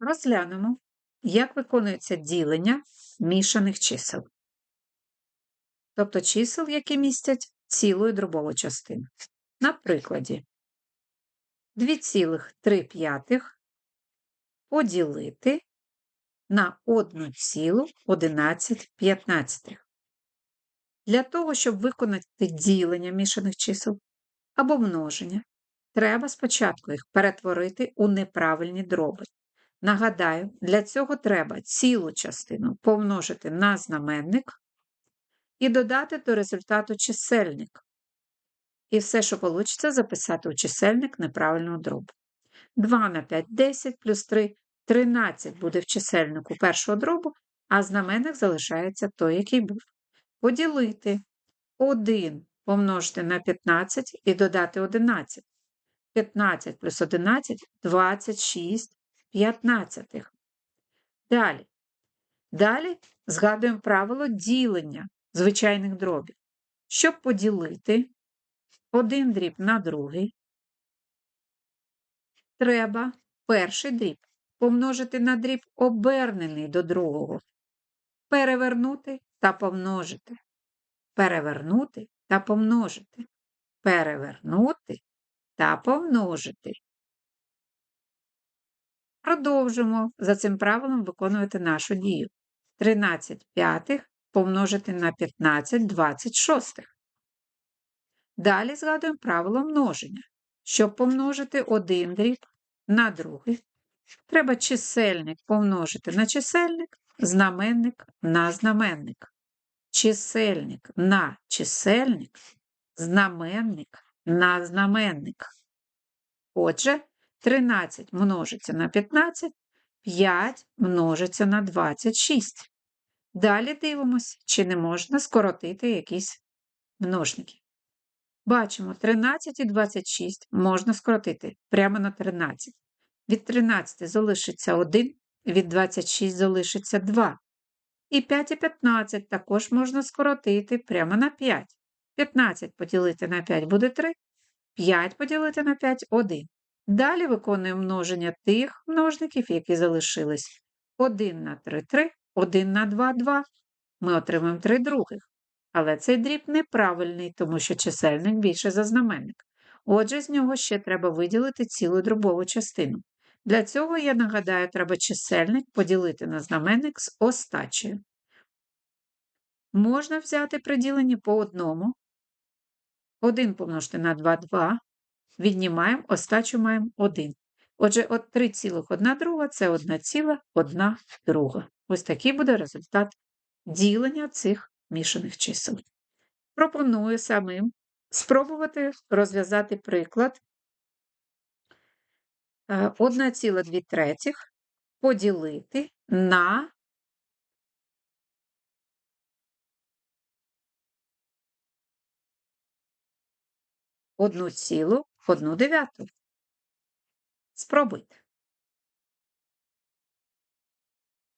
Розглянемо, як виконується ділення мішаних чисел. Тобто чисел, які містять цілу і дробову частину. На прикладі 2,3 поділити на 1,11. Для того, щоб виконати ділення мішаних чисел або множення, треба спочатку їх перетворити у неправильні дроби. Нагадаю, для цього треба цілу частину помножити на знаменник і додати до результату чисельник. І все, що вийде, записати у чисельник неправильного дробу. 2 на 5 10 плюс 3 13 буде в чисельнику першого дробу, а знаменник залишається той, який був. Поділити 1 помножити на 15 і додати 11. 15 плюс 11 26 п'ятнадцятих. Далі. Далі згадуємо правило ділення звичайних дробів. Щоб поділити один дріб на другий, треба перший дріб помножити на дріб обернений до другого, перевернути та помножити, перевернути та помножити, перевернути та помножити. Продовжимо за цим правилом виконувати нашу дію. 13 п'ятих помножити на 15 26. Далі згадуємо правило множення. Щоб помножити один дріб на другий, треба чисельник помножити на чисельник, знаменник на знаменник. Чисельник на чисельник, знаменник на знаменник. Отже, 13 множиться на 15, 5 множиться на 26. Далі дивимося, чи не можна скоротити якісь множники. Бачимо, 13 і 26 можна скоротити прямо на 13. Від 13 залишиться 1, від 26 залишиться 2. І 5 і 15 також можна скоротити прямо на 5. 15 поділити на 5 буде 3, 5 поділити на 5 1. Далі виконуємо множення тих множників, які залишились. 1 на 3 3, 1 на 2 2. Ми отримаємо 3 других. Але цей дріб неправильний, тому що чисельник більше за знаменник. Отже, з нього ще треба виділити цілу дробову частину. Для цього, я нагадаю, треба чисельник поділити на знаменник з остачею. Можна взяти приділені по одному. 1 помножити на 2 2, віднімаємо, остачу маємо 1. Отже, от 3,1 друга це 1,1 друга. Ось такий буде результат ділення цих мішаних чисел. Пропоную самим спробувати розв'язати приклад 1,2 е, третіх поділити на одну одну дев'яту. Спробуйте.